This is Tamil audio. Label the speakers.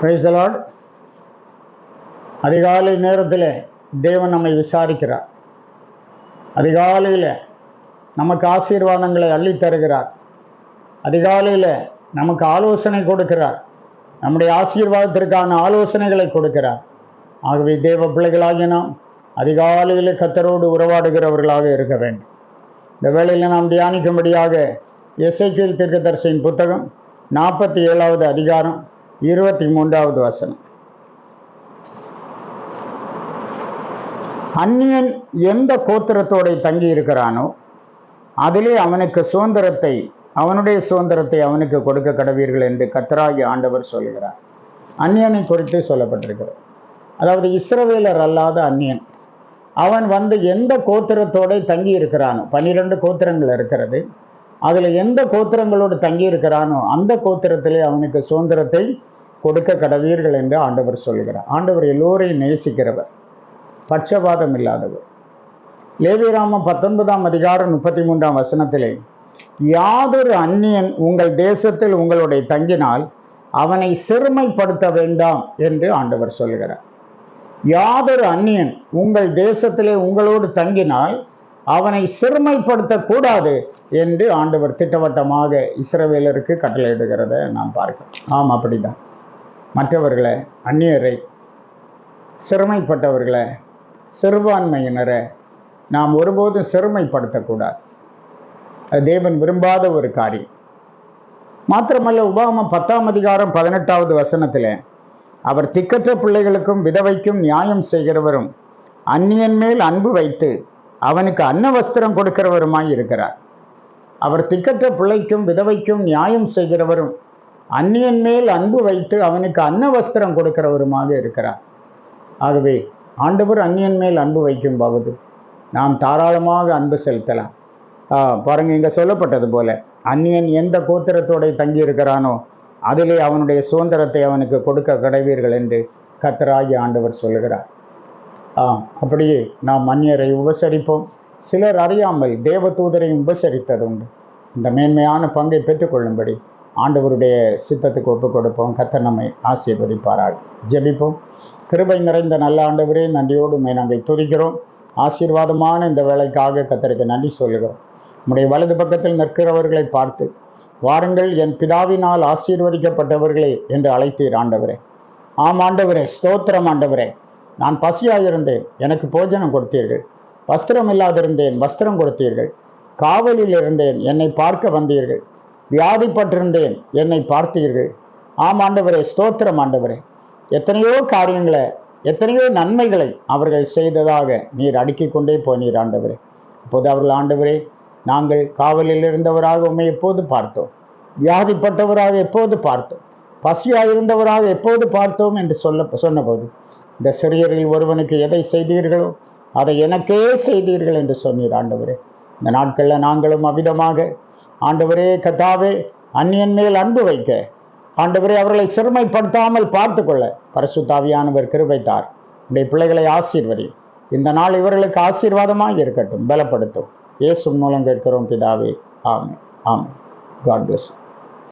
Speaker 1: பிரைஸ் அதிகாலை நேரத்தில் தேவன் நம்மை விசாரிக்கிறார். அதிகாலையில் நமக்கு ஆசீர்வாதங்களை அள்ளித் தருகிறார். அதிகாலையில் நமக்கு ஆலோசனை கொடுக்கிறார். நம்முடைய ஆசீர்வாதத்திற்கான ஆலோசனைகளை கொடுக்கிறார். ஆகவே தேவ பிள்ளைகளாகிய நாம் அதிகாலையில் கத்தரோடு உறவாடுகிறவர்களாக இருக்க வேண்டும். இந்த வேளையில் நாம் தியானிக்கும்படியாக எஸ்ஐக்கியல் தீர்க்கதரிசியின் புத்தகம் நாற்பத்தி ஏழாவது அதிகாரம் இருபத்தி மூன்றாவது வசனம். அந்நியன் எந்த கோத்திரத்தோட தங்கி இருக்கிறானோ அதிலே அவனுக்கு சுதந்திரத்தை அவனுடைய சுதந்திரத்தை அவனுக்கு கொடுக்க கடவீர்கள் என்று கத்தராகி ஆண்டவர் சொல்கிறார். அந்நியனை குறித்து சொல்லப்பட்டிருக்கிறது. அதாவது இஸ்ரவேலர் அல்லாத அந்நியன் அவன் வந்து எந்த கோத்திரத்தோட தங்கி இருக்கிறானோ பன்னிரெண்டு கோத்திரங்கள் இருக்கிறது அதில் எந்த கோத்திரங்களோடு தங்கி இருக்கிறானோ அந்த கோத்திரத்திலே அவனுக்கு சுதந்திரத்தை கொடுக்க கடவீர்கள் என்று ஆண்டவர் சொல்கிறார் ஆண்டவர் எல்லோரையும் நேசிக்கிறவர். பட்சபாதம் இல்லாதவர். லேவிராமம் பத்தொன்பதாம் அதிகாரம் முப்பத்தி மூன்றாம் வசனத்திலே யாதொரு அந்நியன் உங்கள் தேசத்தில் உங்களுடைய தங்கினால் அவனை சிறுமைப்படுத்த வேண்டாம் என்று ஆண்டவர் சொல்கிறார் யாதொரு அந்நியன் உங்கள் தேசத்திலே உங்களோடு தங்கினால் அவனை சிறுமைப்படுத்தக்கூடாது என்று ஆண்டவர் திட்டவட்டமாக இஸ்ரவேலருக்கு கட்டளையிடுகிறத நாம் பார்க்கிறோம். ஆம் அப்படிதான். மற்றவர்களை அந்நியரை சிறுமைப்பட்டவர்களை சிறுபான்மையினரை நாம் ஒருபோதும் சிறுமைப்படுத்தக்கூடாது. அது தேவன் விரும்பாத ஒரு காரியம். மாத்திரமல்ல உபாமம் பத்தாம் அதிகாரம் பதினெட்டாவது வசனத்தில் அவர் திக்கற்ற பிள்ளைகளுக்கும் விதவைக்கும் நியாயம் செய்கிறவரும் அந்நியன் மேல் அன்பு வைத்து அவனுக்கு அன்ன வஸ்திரம் கொடுக்கிறவருமாய் இருக்கிறார். அவர் திக்கற்ற பிள்ளைக்கும் விதவைக்கும் நியாயம் செய்கிறவரும் அந்நியன் மேல் அன்பு வைத்து அவனுக்கு அன்ன வஸ்திரம் கொடுக்கிறவருமாக இருக்கிறார். ஆகவே ஆண்டவர் அந்நியன் மேல் அன்பு வைக்கும் போது நாம் தாராளமாக அன்பு செலுத்தலாம். ஆ, பாருங்க இங்கே சொல்லப்பட்டது போல அந்நியன் எந்த கோத்திரத்தோட தங்கி இருக்கிறானோ அதிலே அவனுடைய சுதந்திரத்தை அவனுக்கு கொடுக்க கடவீர்கள் என்று கத்தராகி ஆண்டவர் சொல்லுகிறார். அப்படியே நாம் அந்நியரை உபசரிப்போம். சிலர் அறியாமல் தேவதூதரையும் உபசரித்தது உண்டு இந்த மேன்மையான பங்கை பெற்றுக்கொள்ளும்படி ஆண்டவருடைய சித்தத்துக்கு ஒப்புக் கொடுப்போம் கத்தனமை நம்மை ஆசீர்வதிப்பாராக. ஜெபிப்போம். கிருபை நிறைந்த நல்ல ஆண்டவரே நன்றியோடு உம்மை நாங்கள் துதிக்கிறோம். ஆசீர்வாதமான இந்த வேலைக்காக கத்தருக்கு நன்றி சொல்லுகிறோம். நம்முடைய வலது பக்கத்தில் நிற்கிறவர்களை பார்த்து வாருங்கள் என் பிதாவினால் ஆசீர்வதிக்கப்பட்டவர்களே என்று அழைத்தீர் ஆண்டவரே. ஆம் ஆண்டவரே ஸ்தோத்திரம் ஆண்டவரே. நான் பசியாயிருந்தேன். எனக்கு போஜனம் கொடுத்தீர்கள். வஸ்திரம் இல்லாதிருந்தேன். வஸ்திரம் கொடுத்தீர்கள். காவலில் இருந்தேன். என்னை பார்க்க வந்தீர்கள். வியாதிப்பட்டிருந்தேன். என்னை பார்த்தீர்கள். ஆம் ஆண்டவரே ஸ்தோத்திரம் ஆண்டவரே. எத்தனையோ காரியங்களை எத்தனையோ நன்மைகளை அவர்கள் செய்ததாக நீர் அடுக்கிக் கொண்டே போனீர் ஆண்டவரே. அப்போது அவர்கள் ஆண்டவரே நாங்கள் காவலில் இருந்தவராக உண்மை எப்போது பார்த்தோம்? வியாதிப்பட்டவராக எப்போது பார்த்தோம்? பசியாக இருந்தவராக எப்போது பார்த்தோம் என்று சொல்ல சொன்னபோது இந்த சிறியரில் ஒருவனுக்கு எதை செய்தீர்களோ அதை எனக்கே செய்தீர்கள் என்று சொன்னீர் ஆண்டவரே. இந்த நாட்களில் நாங்களும் அவிதமாக ஆண்டவரே கதாவே அந்நியன் மேல் அன்பு வைக்க ஆண்டவரே அவர்களை சிறுமைப்படுத்தாமல் பார்த்து கொள்ள பரசுத்தாவியானவர் கிருபைத்தார். உடைய பிள்ளைகளை ஆசீர்வதி இந்த நாள் இவர்களுக்கு ஆசீர்வாதமாக இருக்கட்டும் பலப்படுத்தும். இயேசு மூலம் கேட்கிறோம் பிதாவே ஆமே ஆமே காட் பிளஸ்